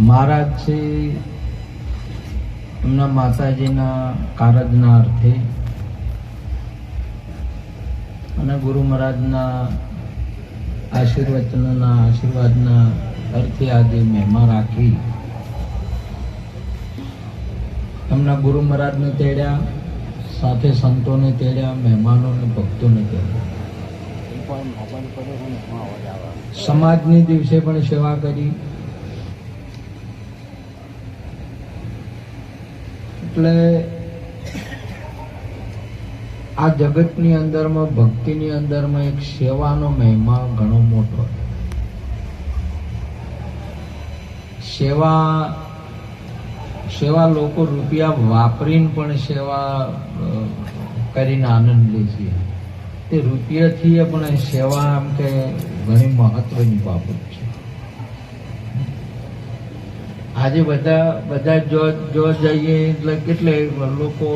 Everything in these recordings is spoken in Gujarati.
મહારાજ છે એમના માતાજીના કારજના અર્થે અને ગુરુ મહારાજના આશીર્વચનના આશીર્વાદના અર્થે આજે મહેમા રાખી એમના ગુરુ મહારાજને તેડ્યા સાથે સંતોને તેડ્યા મહેમાનોને ભક્તોને તેડ્યા સમાજની દિવસે પણ સેવા કરી. એટલે આ જગતની અંદરમાં, ભક્તિની અંદરમાં એક સેવાનો મહિમા ઘણો મોટો સેવા સેવા લોકો રૂપિયા વાપરીને પણ સેવા કરીને આનંદ લે છે. તે રૂપિયાથી પણ સેવા આમ કે ઘણી મહત્વની બાબત છે. આજે બધા બધા જો જો જઈએ એટલે કેટલે લોકો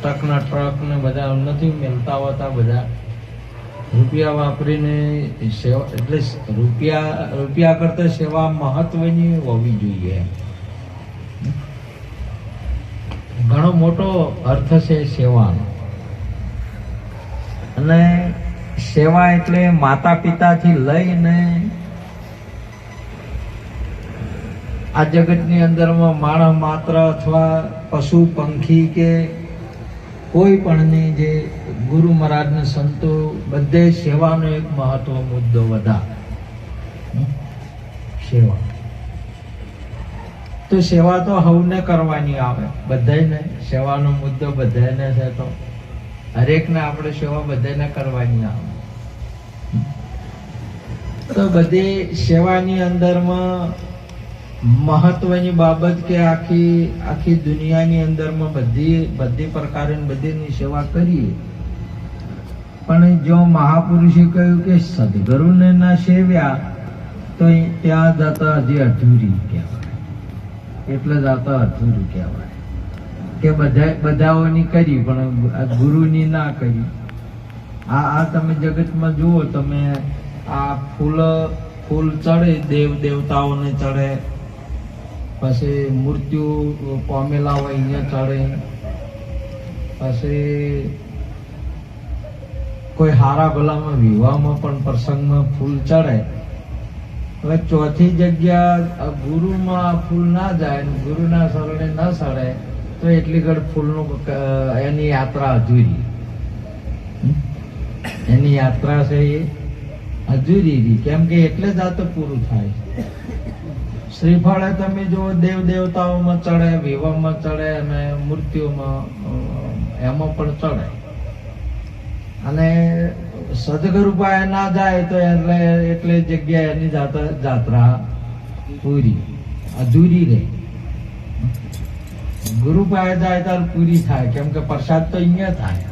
ટ્રકના ટ્રક ને બધા નથી મેળતા હોતા બધા. રૂપિયા વાપરીને સેવા, એટલે રૂપિયા રૂપિયા કરતા સેવા મહત્વની હોવી જોઈએ ઘણો મોટો અર્થ છે સેવાનો. અને સેવા એટલે માતા પિતાથી લઈને આ જગતની અંદરમાં માણસ માત્ર અથવા પશુ પંખી કે કોઈ પણની જે ગુરુ મહારાજને સંતો બધે સેવાનો એક મહત્વ મુદ્દો વધા સેવા. તો સેવા તો હવને કરવાની આવે. બધાને સેવાનો મુદ્દો બધાને છે તો. હરેકને આપણે સેવા બધાને કરવાની આવે તો બધી સેવાની અંદરમાં મહત્વની બાબત કે આખી આખી દુનિયાની અંદરમાં બધી બધી પ્રકારની બધીની સેવા કરીએ. પણ જો મહાપુરુષે કહ્યું કે સદગુરુને ના સેવ્યા, તો ત્યાં જતા હજી અધૂરી કહેવાય. એટલે જતા અધૂરું કહેવાય. કે બધા બધાઓની કરી, પણ ગુરુની ના કરી. આ આ તમે જગતમાં જુઓ, તમે આ ફૂલ ફૂલ ચડે, દેવ દેવતાઓને ચડે. પછી મૃત્યુ પામેલા હોય અહીંયા ચડે. પછી કોઈ હારા ભલામાં વિવાહમાં પણ પ્રસંગમાં ફૂલ ચડે. હવે ચોથી જગ્યા ગુરુમાં ફૂલ ના જાય ગુરુના શરણે ન સડે. તો એટલી ગઢ ફૂલનું એની યાત્રા અધૂરી. એની યાત્રા છે એ અધૂરી કેમ કે એટલે જ આ તો પૂરું થાય. શ્રીફળે તમે જો દેવ દેવતાઓમાં ચડે, વિવાહમાં ચડે અને મૂર્તિઓમાં એમાં પણ ચડે. અને સદગુરુ પાસે ના જાય તો એટલે એટલે જગ્યાએ એની જાત- જાત્રા પૂરી. અધૂરી રહે. ગુરુ પાસે જાય ત્યારે પૂરી થાય. કેમ કે પ્રસાદ તો અહીંયા થાય.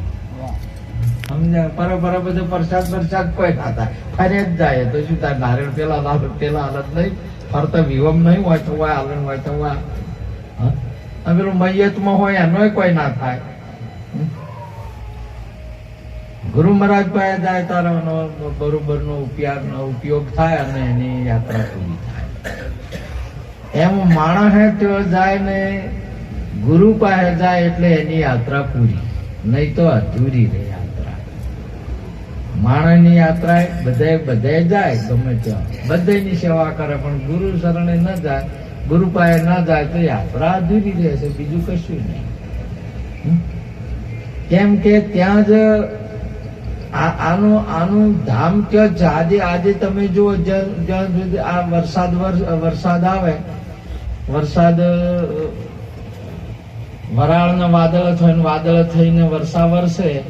સમજે પર બધું પ્રસાદ પ્રસાદ કોઈ ના ફરે જ જાય. તો શું થાય? નારિયેળ પેલા લાલ, પેલા હાલત નહીં. ફરતા વિવમ નહીં હોય તો હોય, હાલન? પેલું મૈયતમાં હોય એનોય કોઈ ના થાય. ગુરુ મહારાજ પાસે જાય તારો બરોબર નો ઉપયોગ ઉપયોગ થાય અને એની યાત્રા પૂરી થાય. એમ માણસ હે, તેઓ જાય ને ગુરુ પાસે જાય એટલે એની યાત્રા પૂરી. નહીં તો અધૂરી રહે યાત્રા. માણસની યાત્રા બધે બધે જાય ગમે ત્યાં. બધાની સેવા કરે, પણ ગુરુ શરણે ન જાય, ગુરુ પાસે ન જાય તો યાત્રા અધૂરી રહેશે બીજું કશું નહીં. કેમ કે ત્યાં જ આનું આનું ધામ ક્યાં છે આજે આજે તમે જુઓ, જ્યાં સુધી આ વરસાદ વરસાદ આવે, વરસાદ વરાળના વાદળ થઈને વાદળ થઈને વરસા વરસે,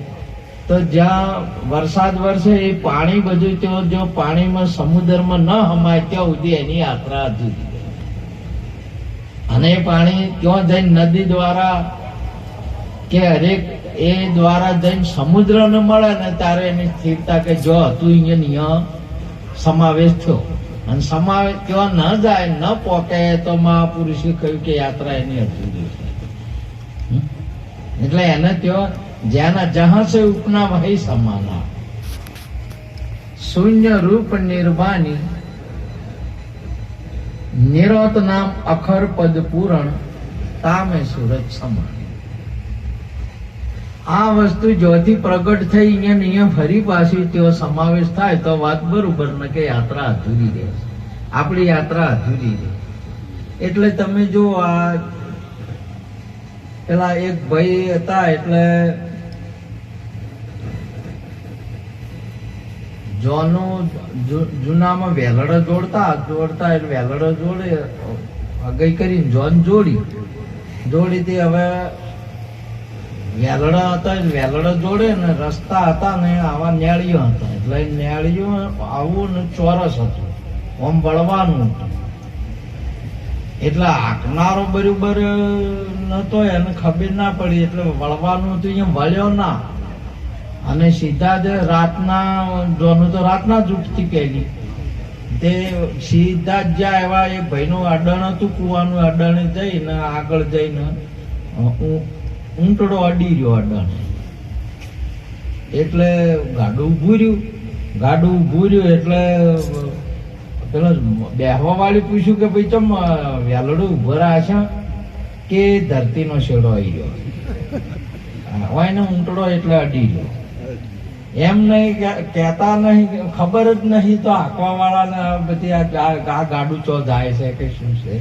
તો જ્યાં વરસાદ વરસે એ પાણી બધું તો જો પાણીમાં સમુદ્રમાં ન હમાય ત્યાં સુધી એની યાત્રા અધૂરી અને એ પાણી ત્યાં જઈને નદી દ્વારા કે હરેક એ દ્વારા જઈને સમુદ્રને મળે ને ત્યારે એની સ્થિરતા કે જો હતું અહીંયા અહીંયા સમાવેશ થયો અને સમાવેશ ત્યાં ન જાય, ન પોકે, તો મહાપુરુષે કહ્યું કે યાત્રા એની અધૂરી? એટલે એને કયો જ્યાંના જહાં છે ઉપના વહી સમાના. શૂન્ય રૂપ નિર્વાણી, નિરોત નામ અખર પદ પૂરણ, તામે સુરત સમાન આ વસ્તુ જ્યોતિ પ્રગટ થઈ અહીંયા અહીંયા ફરી પાછી તેઓ સમાવેશ થાય તો વાત બરોબર ને કે યાત્રા અધૂરી રહે આપણી યાત્રા અધૂરી રહે. એટલે તમે જો આ પેલા એક ભાઈ હતા એટલે જોનો જૂનામાં વેલડ જોડતા જોડતા એટલે વેલડો જોડે, અગઈ કરીને જોન જોડી. જોડી તે હવે વેલડા હતા વેલડો જોડે ને રસ્તા હતા ને આવા નેળીઓ હતા. એટલે નેળીઓ આવું ને ચોરસ હતું. આમ વળવાનું હતું. એટલે હાંકનારો બરોબર નતો એને ખબર ના પડી. એટલે વળવાનું હતું, અહીંયા વળ્યો ના. અને સીધા જ રાતના જોનું તો રાતના જ ઉઠતી કહેલી તે સીધા જ જ્યાં એવા એ ભાઈનું અડણ હતું, કુવાનું અડણે જઈને આગળ જઈને ઊંટડો અડી રહ્યો અડણ. એટલે ગાડું ઊભું રહ્યું. ગાડું ઊભું રહ્યું એટલે, પેલો બેહવા વાળી પૂછ્યું કે ભાઈ, ચમ વેલડું ઊભો રહ્યા છે? કે ધરતીનો શેડો આવી ગયો. હોય ને ઊંટડો એટલે અડી ગયો. એમ નહીં કેતા નહીં, ખબર જ નહીં તો આંકવા વાળાને બધી આ ગાડું ચો જાય છે કે શું છે.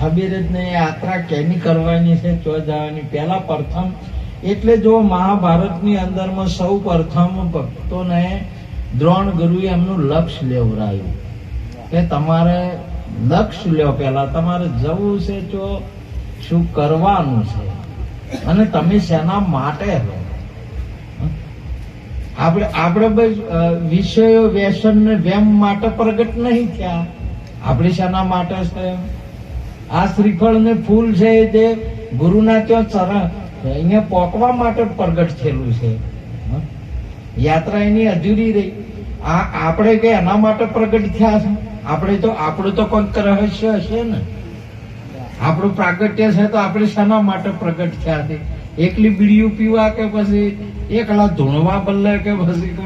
ખબર જ નહીં, યાત્રા કેની કરવાની છે, ચો જવાની. પહેલા પ્રથમ, એટલે જો મહાભારતની અંદરમાં સૌ પ્રથમ ભક્તોને દ્રોણ ગુરુએ એમનું લક્ષ્ય લેવરાયું કે તમારે લક્ષ્ય લ્યો પહેલા. તમારે જવું છે તો શું કરવાનું છે? અને તમે શેના માટે આપણે આપણે વિષયો વ્યસન ને વેમ માટે પ્રગટ નહીં થયા. આપણે શેના માટે છે? આ શ્રીફળ ને ફૂલ છે તે ગુરુના ત્યાં ચરણ, અહીંયા પોકવા માટે પ્રગટ થયેલું છે. યાત્રા એની અધૂરી રહી. આ, આપણે કે એના માટે પ્રગટ થયા છે? આપણે તો, આપણું તો કોઈક રહસ્ય હશે ને? આપણું પ્રાગટ્ય છે તો આપણે શાના માટે પ્રગટ થયા છે? એકલી બીડીયું પીવા કે પછી એકલા ધૂણવા બદલે કે પછી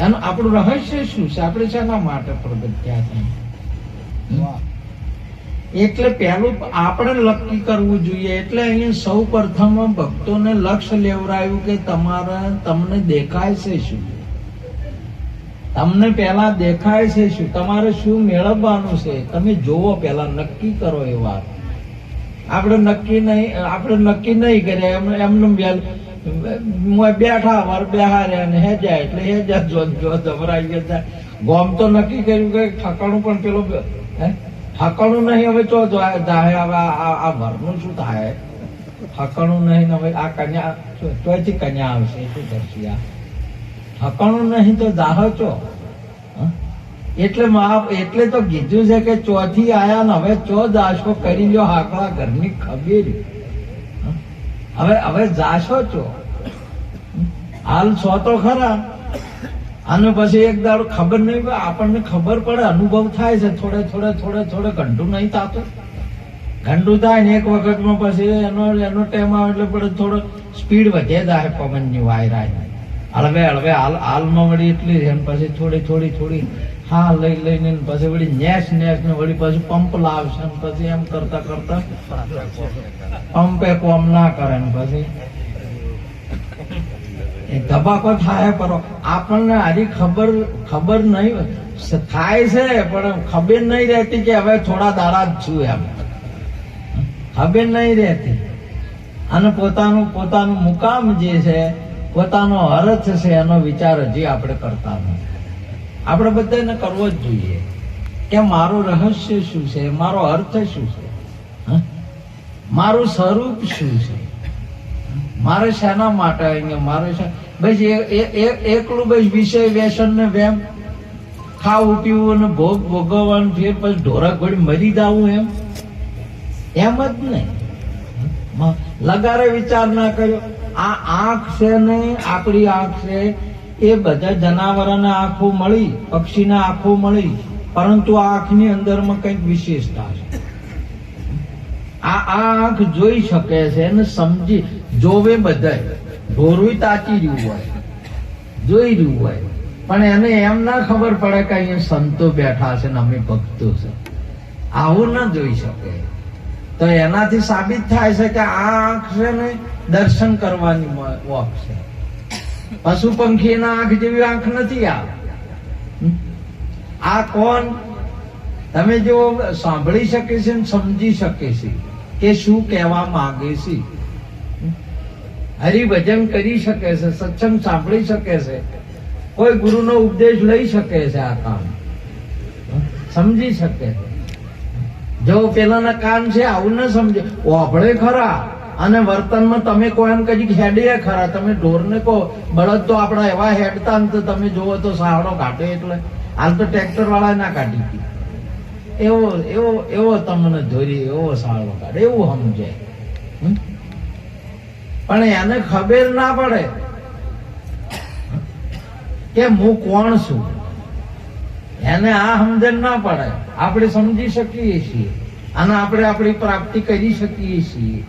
એનું આપણું રહસ્ય શું છે? આપણે શાના માટે પ્રગટ થયા છે? એટલે પહેલું આપણે નક્કી કરવું જોઈએ. એટલે અહીંયા સૌ પ્રથમ ભક્તોને લક્ષ્ય લેવરાયું કે તમારે તમને દેખાય છે શું? તમને પહેલા દેખાય છે શું? તમારે શું મેળવવાનું છે? તમે જોવો પહેલા નક્કી કરો એ વાત. આપણે નક્કી નહીં, આપણે નક્કી નહીં કર્યા એમ એમનું મુએ બેઠા વાર બેહાર્યા ને હે જાય એટલે હે જા જો જબરાઈ ગયા ગોમ તો નક્કી કર્યું કે ઠકાણું પણ પેલો હે? ઠકાણું નહીં, હવે તો જાય હવે આ- વરનું શું થાય ઠકાણું નહીં હવે આ કન્યા ચોથી કન્યા આવશે, શું કરશે આ? ઠકાણું નહીં તો દાહ ચો હં? એટલે એટલે તો કીધું છે કે ચોથી આયા ને હવે ચો જાશો કરી લો હાકડા ઘરની ખબીર હવે હવે જાશો ચો? હાલ છો તો ખરા. અને પછી એક દાડો ખબર નહીં આપણને ખબર પડે, અનુભવ થાય છે, થોડે થોડે થોડે થોડે ઘંટું નહીં થતું. ઘંટું થાય ને એક વખતમાં પછી એનો એનો ટાઈમ આવે એટલે પડે થોડો સ્પીડ વધે જાય પવનની વાયરાની. હળવે હળવે, હાલ, હાલમાં વળી એટલી પછી થોડી થોડી થોડી હા, લઈ, લઈને પછી વળી નેસ નેસ ને વળી પાછું પંપ લાવશે પછી એમ કરતા કરતા પંપે કોમ ના કરે ને પછી. એ ધબાકો થાય પરો. આપણને આની ખબર ખબર નહીં થાય છે, પણ ખબર નહીં રહેતી કે હવે થોડા દાડા જ છું એમ. ખબર નહીં રહેતી. અને પોતાનું પોતાનું મુકામ જે છે, પોતાનો અર્થ છે એનો વિચાર હજી આપણે કરતા નથી. આપણે બધાને કરવો જ જોઈએ કે મારું રહસ્ય શું છે? મારો અર્થ શું છે? મારું સ્વરૂપ શું છે? મારે શેના માટે અહીંયા મારે બસ એકલું બસ વિષય વ્યસન ને વેમ. ખાવું, પીવું ને ભોગ ભોગવવાનું ફેર પછી ઢોરા ઘોડી મરી જાવું એમ. એમ જ નહીં. લગારે વિચાર ના કર્યો. આ આંખ છે ને આપણી આંખ છે. એ બધા જનાવરોને આંખો મળી, પક્ષીને આંખો મળી, પરંતુ આંખની અંદરમાં કંઈક વિશેષતા છે. આ આંખ જોઈ શકે છે અને સમજી, જોવે બધાય. ઢોરવી તાચી રહ્યું હોય, જોઈ રહ્યું હોય. પણ એને એમ ના ખબર પડે કે અહીંયા સંતો બેઠા છે અમે ભક્તો છે. આવું ના જોઈ શકે. તો એનાથી સાબિત થાય છે કે આ આંખ છે ને દર્શન કરવાની વોક છે. પશુ પંખીના આંખ જેવી આંખ નથી આ. આ કોણ? તમે જો સાંભળી શકે છે સમજી શકે છે કે શું કહેવા માંગે છે. હરિભજન કરી શકે છે, સત્સંગ સાંભળી શકે છે. કોઈ ગુરુનો ઉપદેશ લઈ શકે છે આ કામ. સમજી શકે. છે જો પેલાના કાન છે, આવું ન સમજે. ઓભળે ખરા. અને વર્તનમાં તમે કહો એમ કદી હેડીએ ખરા. તમે ઢોરને કહો, બળદ તો આપણા એવા હેડતા ને તમે જોવો તો સાવડો કાઢે એટલે. હાલ તો ટ્રેક્ટર વાળા ના કાઢી હતી. એવો એવો એવો તમને ધોરી, એવો સાવડો કાઢે. એવું સમજે પણ એને ખબર ના પડે કે હું કોણ છું. એને આ સમજણ ના પડે. આપણે સમજી શકીએ છીએ. અને આપણે આપણી પ્રાપ્તિ કરી શકીએ છીએ?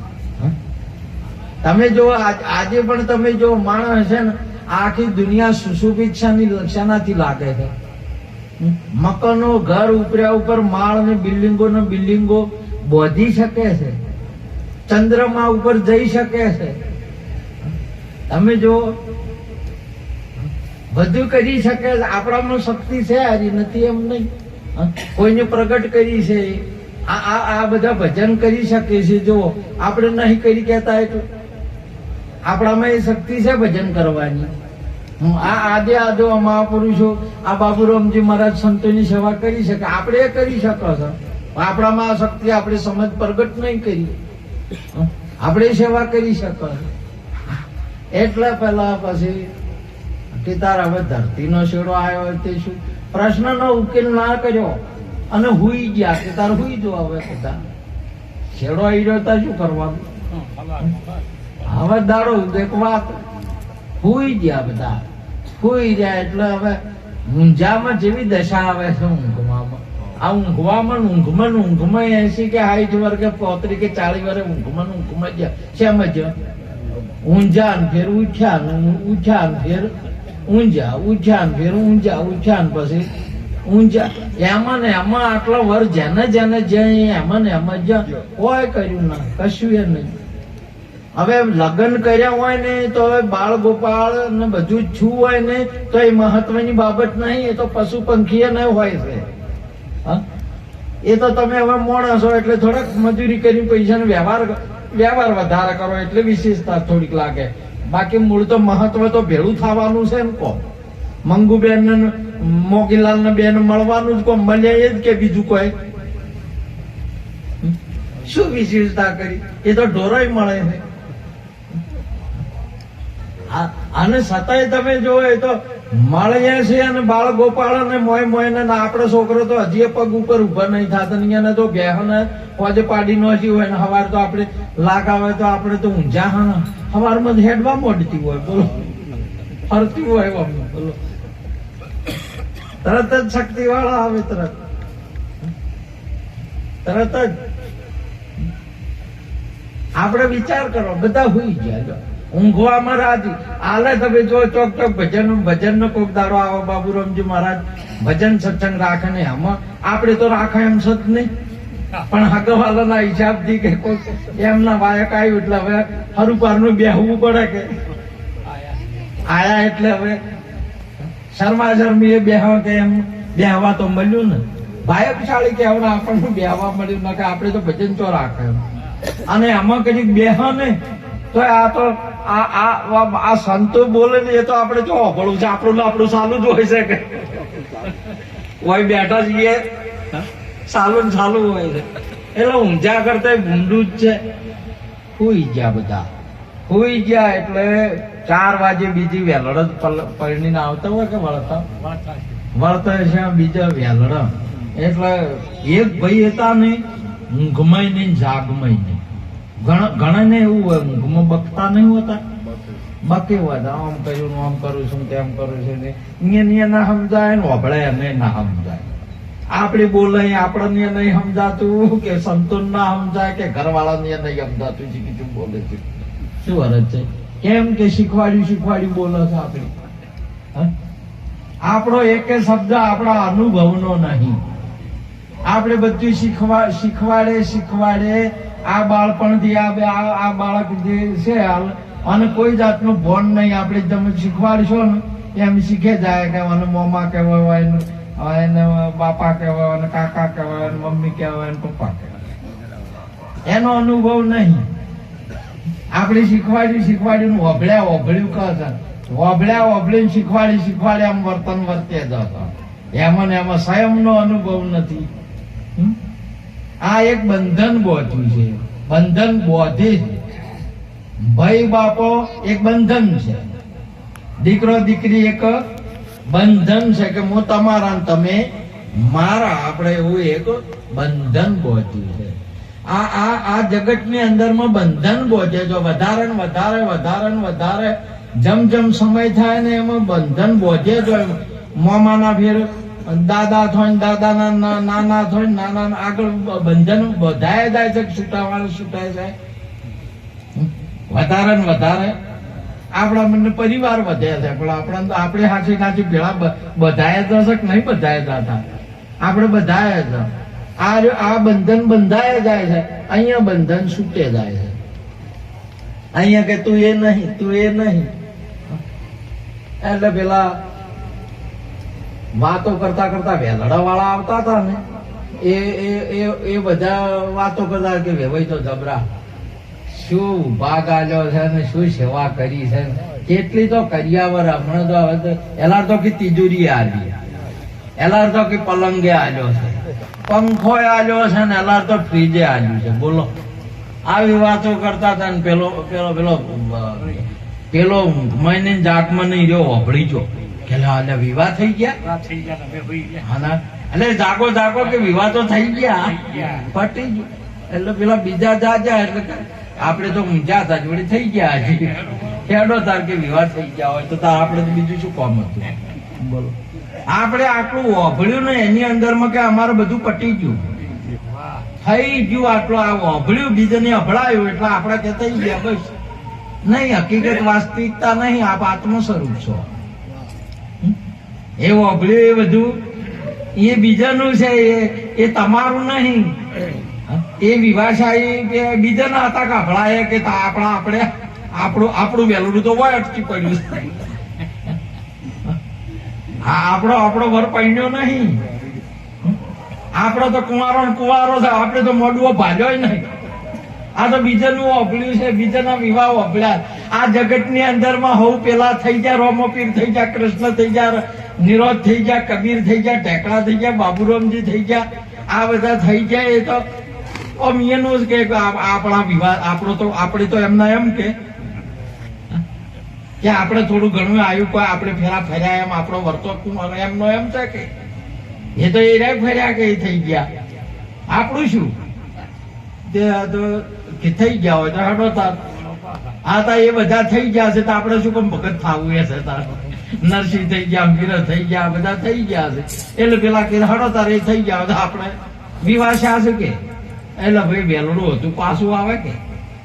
તમે જો આજે પણ તમે જો માણસ છે ને, આખી દુનિયા સુશોભિત લક્ષાનાથી લાગે છે. મકાનો, ઘર ઉપર્યા ઉપર માળ ને બિલ્ડિંગો ને બિલ્ડિંગો બોધી શકે છે. ચંદ્રમા ઉપર જઈ શકે છે. તમે જો બધું કરી શકે. આપણામાં શક્તિ છે હારી નથી એમ નહીં. કોઈને પ્રગટ કરી છે. આ આ બધા ભજન કરી શકે છે. જો આપણે નહીં કરી કહેતા એટલે. આપણામાં એ શક્તિ છે ભજન કરવાની. હું આ આદે આદો મહાપુરુષો, આ બાબુરામજી મહારાજ સંતોની સેવા કરી શકે. આપણે કરી શકો છો. આપણામાં આ શક્તિ આપણે સમજ પ્રગટ નહીં કરી આપણે સેવા કરી શકો. એટલે પેલા પછી કે તાર હવે ધરતીનો શેડો આવ્યો તે શું? પ્રશ્નનો ઉકેલ ના કર્યો અને હુઈ ગયા કે તાર હુઈ જો હવે બધા. શેડો આવી રહ્યો શું કરવાનું? હવે દાડો એક વાત સુઈ ગયા બધા. સુઈ ગયા એટલે હવે ઊંઝામાં જેવી દશા આવે છે ઊંઘવામાં. આ ઊંઘવામાં ઊંઘમાં ઊંઘમાં એસી કે હાઈટ વર્ગે પોતરી કે ચાલીસ વર્ષે ઊંઘમાં ઊંઘમાં જ શેમ જ? ઊંઝા ફેર ઉઠ્યા ને ઉઠ્યા ને ફેર ઊંઝા, ઉઠ્યા ને ફેર ઊંઝા, ઉઠ્યા ને પછી ઊંઝા. એમાં ને એમાં આટલા વર જેને જેને જે એમાં ને એમાં જ કોઈ કર્યું ના, કશું એ નહીં. હવે લગ્ન કર્યા હોય ને, તો હવે બાળ ગોપાળ ને બધું જ છું હોય ને, તો એ મહત્વની બાબત નહીં, એ તો પશુ પંખી ન હોય છે. હા? એ તો તમે હવે માણસ છો, એટલે થોડાક મજૂરી કરી પૈસાનો વ્યવહાર વ્યવહાર વધારે કરો, એટલે વિશેષતા થોડીક લાગે. બાકી મૂળ તો મહત્વ તો ભેળું થવાનું છે એમ કહો. મંગુબેન ને મોગીલાલ ને બેન મળવાનું જ કહો મળ્યા એ જ કે બીજું કોઈ? શું વિશેષતા કરી? એ તો ઢોરોય મળે છે આ- અને છતાંય તમે જોવો તો મળ્યા છે અને બાળ ગોપાળ અને મોય મોય ને આપણો છોકરો તો હજી પગ ઉપર ઊભા નહીં થતા એને તો બેહને પોજે પાડી નો હોય ને હવાર તો આપણે લાગ આવે તો આપણે તો ઊંઝા હા હવારમાં જ હેડવા મોડતી હોય, બોલો. ફરતી હોય અમને બોલો. તરત જ શક્તિ વાળા આવે, તરત. તરત જ. આપણે વિચાર કરો બધા હુઈ ગયા. ઊંઘવામાં રાજી આલે તમે જો ચોક ચોક ભજન ભજન નો કોક દારો આવો બાબુરામજી મહારાજ. ભજન સત્સંગ રાખે ને આમાં. આપણે તો રાખે એમ સત નહીં. પણ હગવાલાના હિસાબથી કે કોક એમના વાયક આવ્યું એટલે હવે હરુપારનું બેહવું પડે કે? આયા એટલે હવે શર્મા શર્મી એ બેહવા કે એમ બેહવા તો મળ્યું ને. ભાયકશાળી કહેવાના આપણને બેહવા મળ્યું ના કે આપણે તો ભજન તો રાખે અને આમાં કદી બેહ ને તો આ તો આ આ આ સંતો બોલે ને એ તો આપણે જો અભળું છે. આપણું ને આપણું સાલું જ હોય છે કે. હોય બેઠા છીએ. સાલું ને સાલું હોય છે. એટલે ઊંઝા કરતા ભૂંડું જ છે. હુઈ ગયા બધા. હુઈ ગયા એટલે ચાર વાગે બીજી વેલડ પરણીને આવતા હોય કે વળતા? વળતા છે બીજા વેલડ. એટલે એક ભાઈ હતા નહીં, ઊંઘમય નહીં, જાગમય નહીં. ઘણાને એવું હોય ઊંઘમાં બકતા નહીં હોતા. બકે હોય આમ કર્યું આમ કરું છું તેમ કરું છું અહીંયા અહીંયા ના સમજાય ને વભળે એને ના સમજાય. આપણે બોલાય આપણને નહીં સમજાતું કે સંતોન ના સમજાય કે ઘરવાળાને નહીં સમજાતું છે કે શું બોલે છે. શું વરજ છે? કેમ કે શીખવાડ્યું શીખવાડ્યું બોલે છે આપણે? આપણો એક શબ્દ આપણા અનુભવનો નહીં. આપણે બધું શીખવા શીખવાડે શીખવાડે. આ બાળપણથી આ આ બાળક જે છે હાલ, અને કોઈ જાતનું ભોન નહીં. આપણે તમે શીખવાડશો ને એમ શીખે જાય કે મને મોમા કહેવાય એને એને બાપા કહેવાય અને કાકા કહેવાય અને મમ્મી કહેવાય અને પપ્પા કહેવાય. એનો અનુભવ નહીં. આપણે શીખવાડ્યું શીખવાડ્યું ઓભળ્યા ઓભળ્યું કહે છે. ઓભળ્યા ઓભળીને શીખવાડી શીખવાડે આમ વર્તન વર્તે જ હતા એમાં ને એમાં સ્વયંનો અનુભવ નથી? આ એક બંધન બોધ્યું છે. બંધન બોધે છે ભાઈ બાપો એક બંધન છે. દીકરો દીકરી એક બંધન છે કે હું તમારા તમે મારા આપણે એવું એક બંધન બોધ્યું છે. આ આ આ જગતની અંદરમાં બંધન બોધે જો વધારે ને વધારે વધારે ને વધારે જમ જમ સમય થાય ને એમાં બંધન બોધે જો મોમાના ફેર દાદા થોય ને દાદાના નાના થોય નાના આગળ બંધન વધારે જાય છે છૂટા વાળું છૂટાય જાય? વધારે ને વધારે. આપણા મને પરિવાર વધ્યા છે, પણ આપણા આપણે હાથી નાથી ભેળા બધાય જ હશે કે નહીં બધાય જતા આપણે બધાય જ. આ આ બંધન બંધાય જાય છે, અહીંયા બંધન છૂટે જાય છે. અહીંયા કે તું એ નહીં, તું એ નહીં. એટલે પેલા વાતો કરતા કરતા વેલડા વાળા આવતા હતા ને. એ એ બધા વાતો કરતા કે વેવાઈ તો જબરા, શું ભાગ આવ્યો છે ને, શું સેવા કરી છે કેટલી તો કર્યાવર હમણાં તો હવે એલાર તો કે તિજોરી આલી. એલાર તો કે પલંગે આલ્યો છે. પંખો આલ્યો છે ને, એલાર તો ફ્રીજે આવ્યું છે. બોલો. આવી વાતો કરતા હતા ને, પેલો પેલો પેલો પેલો મહિને જાતમાં નહીં રહ્યો, હોભળી જો કે લા, વિવાહ થઈ ગયા? હા એટલે જાગો જાગો કે વિવાહ તો થઈ ગયા. પટી ગયું. એટલે પેલા બીજા જાજા એટલે આપણે તો ઊંઝા હતા જોડે થઈ ગયા હજી. ખેડો તાર કે વિવાહ થઈ ગયા હોય તો આપણે તો બીજું શું કામ હતું? બોલો. આપણે આટલું ઓભળ્યું ને એની અંદરમાં કે અમારે બધું પટી ગયું. થઈ ગયું આટલું આ ઓભળ્યું બીજાને અભળાયું એટલે આપણે કે થઈ ગયા બસ. નહીં હકીકત વાસ્તવિકતા નહીં આપ આત્મ સ્વરૂપ છો? એ ઓભળ્યું એ બધું? એ બીજાનું છે એ એ તમારું નહીં. એ વિવાસાઈ કે બીજાના હતા કાફળાએ કે આપણા આપણે આપણું આપણું વેલું તો હોય અટકી પડ્યું આપણો આપણો વર પડ્યો નહીં. આપણો તો કુંવારો કુંવારો છે આપણે તો મોડું ભાલ્યો નહીં. આ તો બીજાનું ઓભળ્યું છે બીજાના વિવાહ અભળ્યા આ જગતની અંદરમાં હવ પેલા થઈ ગયા રોમોપીર થઈ ગયા કૃષ્ણ થઈ ગયા નિરોધ થઈ ગયા, કબીર થઈ ગયા ટેકડા થઈ ગયા, બાબુરામજી થઈ ગયા. આ બધા થઈ ગયા એ તો આમ જ કે આપણા વિવાદ આપણો તો આપણે તો એમના એમ કે આપણે થોડું ઘણું આવ્યું કોઈ આપણે ફેરા ફર્યા એમ, આપણો વર્તો એમનો એમ છે કે. એ તો એ રે ફર્યા કે એ થઈ ગયા. આપણું શું? તે તો કે થઈ ગયા હોય તો હટો તાર. આ તા એ બધા થઈ ગયા છે તો આપણે શું કેમ ભગત ફાવું એ છે તાર. નરસિંહ થઈ ગયા વીર થઈ ગયા, બધા થઈ ગયા છે. એટલે પેલા કે હડો તાર થઈ ગયા બધા આપણે. વિવાહ છે કે? એટલે ભાઈ વેલડું હતું, પાછું આવે કે?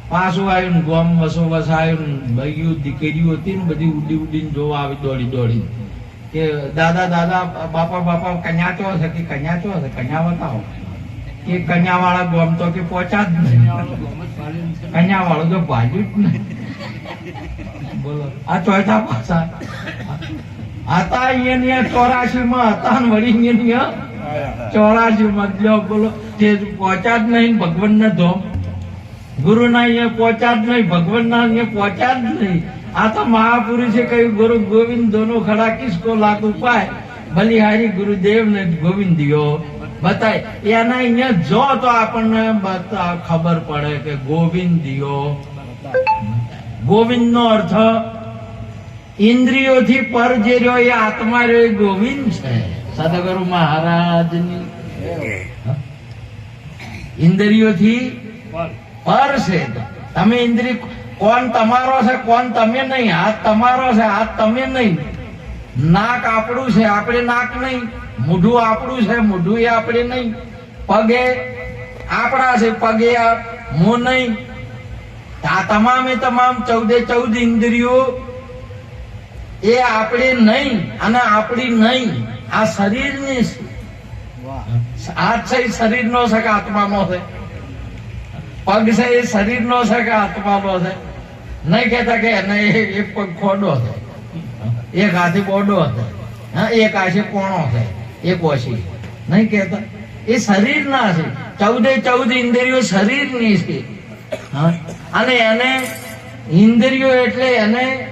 પાછું આવ્યું ગોમ વસો વસાયું ભાઈઓ દીકરીઓ હતી ને બધી ઉડી ઉડીને જોવા આવી દોડી દોડી. કે દાદા દાદા, બાપા બાપા, કન્યા ચો છે કે કન્યા ચો છે? કન્યા બતાવો. કે કન્યા વાળા ગોમ તો કે પહોંચા જ નહીં. કન્યા વાળો તો ભાજ્યું જ નહીં. આ ભગવાન ના ધોમ ગુરુ ના અહીંયા પહોંચ્યા જ નહીં ભગવાન ના અહીંયા પહોંચ્યા જ નહીં આ તો મહાપુરુષે કહ્યું, ગુરુ ગોવિંદ દોનો ખડા કિસકો લાગુ પાય બલિહારી ગુરુદેવ ને ગોવિંદ બતાય. એના અહીંયા જો તો આપણને ખબર પડે કે ગોવિંદ દિયો ગોવિંદ નો અર્થ ઇન્દ્રિયોથી પર જે રહ્યો એ આત્મા રહ્યો એ ગોવિંદ છે. સદગુરુ મહારાજની. ઇન્દ્રિયોથી પર છે. તમે ઇન્દ્રિય કોણ તમારો છે કોણ તમે નહીં. હાથ તમારો છે હાથ તમે નહીં. નાક આપણું છે આપણે નાક નહીં. મોઢું આપણું છે મોઢું એ આપણે નહીં. પગે આપણા છે પગે મોં નહીં. આ તમામે તમામ ચૌદે ચૌદ ઇન્દ્રિયો એ આપણે નહીં અને આપણી નહીં. આ શરીરની આ છે શરીરનો છે કે આત્માનો છે. પગ છે એ શરીરનો છે કે આત્માનો છે. નહીં કહેતા કે એને એ- પગ ખોડો છે. એક હાથી બોડો હતો હા, એક હાથે કોણો છે. એક ઓછી. નહીં કહેતા. એ શરીરના છે. ચૌદે ચૌદ ઇન્દ્રિયો શરીરની છે. હા અને એને ઇન્દ્રિયો એટલે એને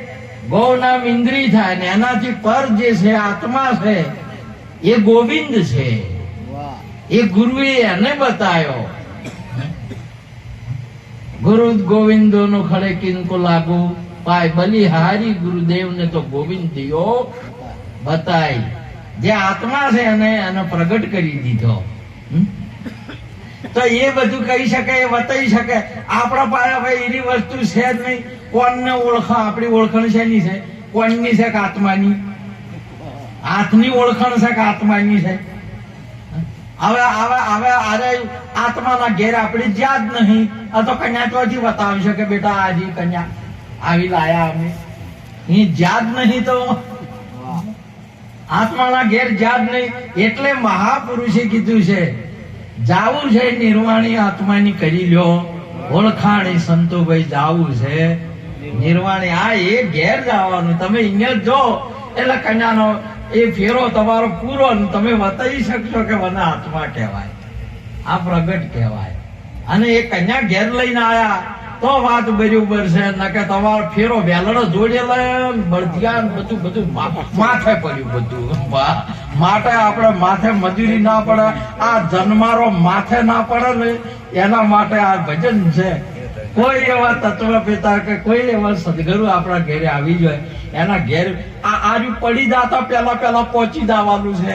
ગૌ નામ ઇન્દ્રિય થાય ને એનાથી પર જે છે, આત્મા છે, એ ગોવિંદ છે. એ ગુરુએ એને બતાવ્યો. ગુરુ ગોવિંદો નો ખડે કિનકો લાગુ, પાય બલિહારી ગુરુદેવ ને તો ગોવિંદ દિયો બતાય. જે આત્મા છે એને એને પ્રગટ કરી દીધો. હમ? તો એ બધું કહી શકે, એ બતાવી શકે. આપણા પાસે ભાઈ એની વસ્તુ છે જ નહીં. કોણને ઓળખા, આપણી ઓળખાણ શેની છે? કોણની છે કે આત્માની? હાથની ઓળખાણ છે કે આત્માની છે? હવે હવે હવે અરે આત્માના ઘેર આપણે જ્યાં જ નહીં. આ તો કન્યા ચોથી બતાવી શકે, બેટા આજી કન્યા. આવી લાયા અમે. એ જ્યાં જ નહીં તો આત્માના ઘેર જ્યાં જ નહીં. એટલે મહાપુરુષે કીધું છે જાવું છે નિર્વાણી આત્માની કરી લ્યો. ઓળખાણી સંતોભાઈ જાવું છે. નિર્વાણી આ એ ઘેર જવાનું. તમે અહીંયા જ એટલે કન્યાનો એ ફેરો તમારો પૂરો તમે બતાવી શકશો કે મને આત્મા કહેવાય. આ પ્રગટ કહેવાય. અને એ કન્યા ઘેર લઈને આયા. તો વાત બરોબર છે નકે તમારો ફેરો વેલણ જોડેલા બળધિયાન બધું બધું માથે પડ્યું બધું. માટે આપણે માથે મજૂરી ના પડે, આ જન્મારો માથે ના પડે ને, એના માટે આ ભજન છે. કોઈ એવા તત્વ પિતા કે કોઈ એવા સદગુરુ આપણા ઘેરે આવી જાય, એના ઘેર આ આજુ પડી જાતા પેલા પેલા પહોંચી જવાનું છે.